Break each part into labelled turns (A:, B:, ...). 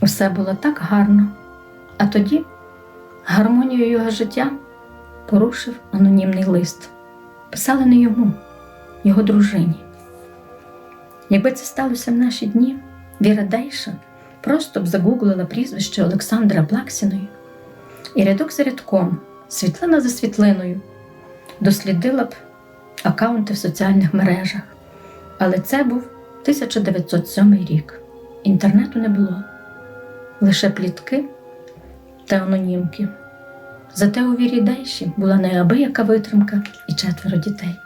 A: Усе було так гарно. А тоді гармонію його життя порушив анонімний лист. Писали не йому, його дружині. Якби це сталося в наші дні, Віра Дейша просто б загуглила прізвище Олександра Плаксіної і рядок за рядком, світлина за світлиною, дослідила б акаунти в соціальних мережах. Але це був 1907 рік. Інтернету не було, лише плітки та анонімки. Зате у Вірі Дейші була неабияка витримка і четверо дітей.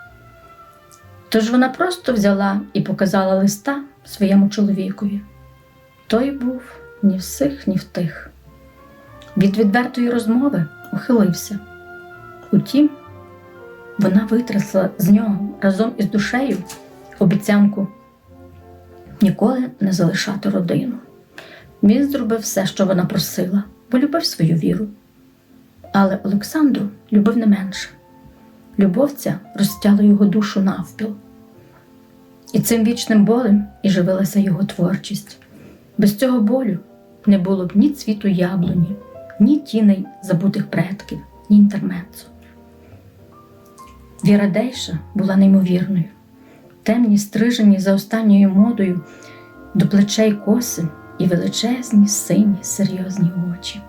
A: Тож вона просто взяла і показала листа своєму чоловікові. Той був ні в сих, ні в тих. Від відвертої розмови ухилився. Утім, вона витрясла з нього разом із душею обіцянку ніколи не залишати родину. Він зробив все, що вона просила, бо любив свою віру. Але Олександру любив не менше. Любов ця розтяла його душу навпіл. І цим вічним болем і живилася його творчість. Без цього болю не було б ні цвіту яблуні, ні тіней забутих предків, ні інтермецу. Віра Дейша була неймовірною. Темні, стрижені за останньою модою до плечей коси і величезні, сині, серйозні очі.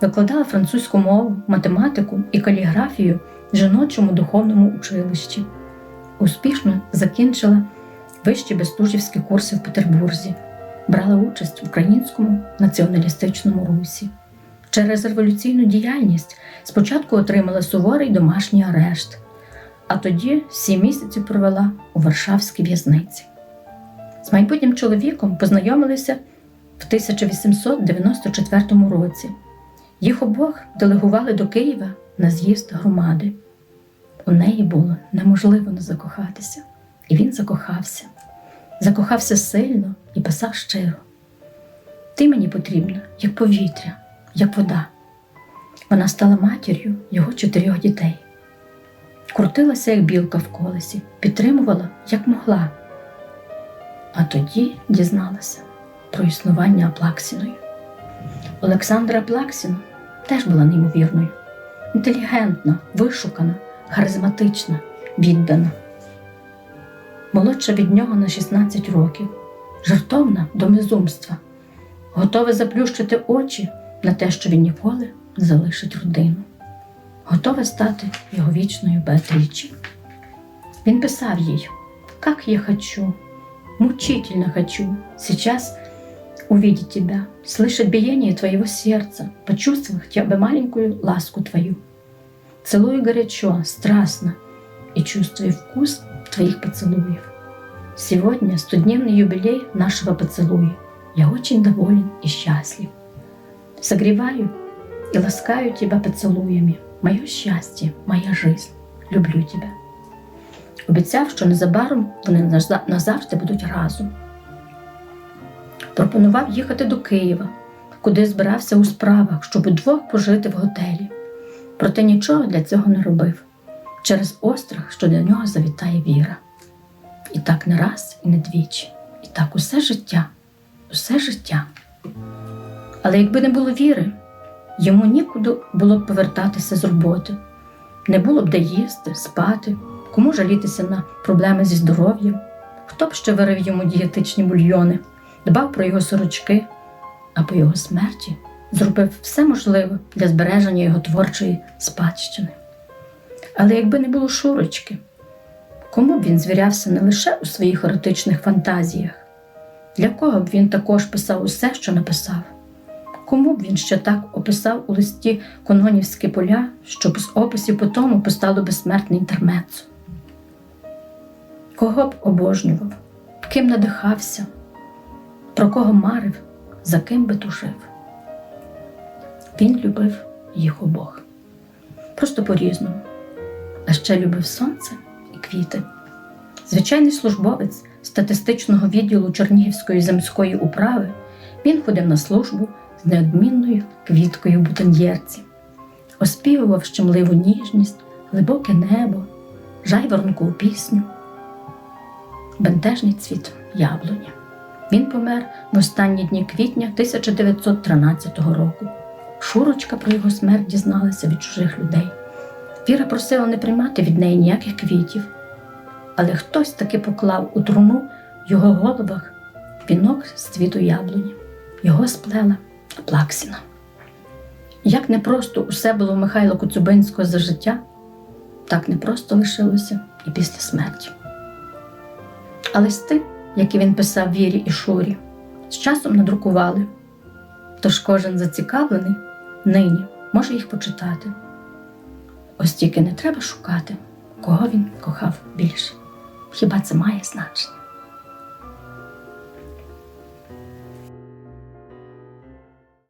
A: Викладала французьку мову, математику і каліграфію в жіночому духовному училищі. Успішно закінчила вищі бестужівські курси в Петербурзі, брала участь в українському націоналістичному русі. Через революційну діяльність спочатку отримала суворий домашній арешт, а тоді сім місяців провела у Варшавській в'язниці. З майбутнім чоловіком познайомилися в 1894 році. Їх обох делегували до Києва на з'їзд громади. У неї було неможливо не закохатися, і він закохався. Закохався сильно і писав щиро. Ти мені потрібна, як повітря, як вода. Вона стала матір'ю його чотирьох дітей. Крутилася, як білка в колесі, підтримувала, як могла. А тоді дізналася про існування Аплаксіної. Олександра Аплаксіна теж була неймовірною, інтелігентна, вишукана, харизматична, віддана. Молодша від нього на 16 років, жартовна до безумства, готова заплющити очі на те, що він ніколи не залишить родину, готова стати його вічною Беатрічі. Він писав їй, «Как я хочу, мучительно хочу сейчас увидеть тебя, слышать биение твоего сердца, почувствовать хотя бы маленькую ласку твою. Целую горячо, страстно и чувствую вкус твоих поцелуев. Сегодня стодневный юбилей нашего поцелуя. Я очень доволен и счастлив. Согреваю и ласкаю тебя поцелуями. Мое счастье, моя жизнь. Люблю тебя. Обіцяв, що незабаром вони наза- назавжди будуть разом. Пропонував їхати до Києва, куди збирався у справах, щоб удвох пожити в готелі. Проте нічого для цього не робив через острах, що до нього завітає віра. І так не раз і не двічі, і так усе життя, усе життя. Але якби не було віри, йому нікуди було б повертатися з роботи, не було б де їсти, спати, кому жалітися на проблеми зі здоров'ям, хто б ще варив йому дієтичні бульйони, дбав про його сорочки, а по його смерті зробив все можливе для збереження його творчої спадщини. Але якби не було Шурочки, кому б він звірявся не лише у своїх еротичних фантазіях, для кого б він також писав усе, що написав? Кому б він ще так описав у листі Кононівські поля, щоб з описів по тому постало безсмертне інтермецо? Кого б обожнював, ким надихався, про кого марив, за ким би тужив? Він любив їх обох. Просто по-різному. А ще любив сонце і квіти. Звичайний службовець статистичного відділу Чернігівської земської управи, він ходив на службу з неодмінною квіткою в бутоньєрці, оспівував щемливу ніжність, глибоке небо, жайворонкову пісню, бентежний цвіт яблуні. Він помер в останні дні квітня 1913 року. Шурочка про його смерть дізналася від чужих людей. Віра просила не приймати від неї ніяких квітів, але хтось таки поклав у труну в його головах вінок з цвіту яблуні. Його сплела Плаксіна. Як непросто усе було у Михайла Коцюбинського за життя, так непросто лишилося і після смерті. А листи, які він писав Вірі і Шурі, з часом надрукували. Тож кожен зацікавлений нині може їх почитати. Ось тільки не треба шукати, кого він кохав більше. Хіба це має значення?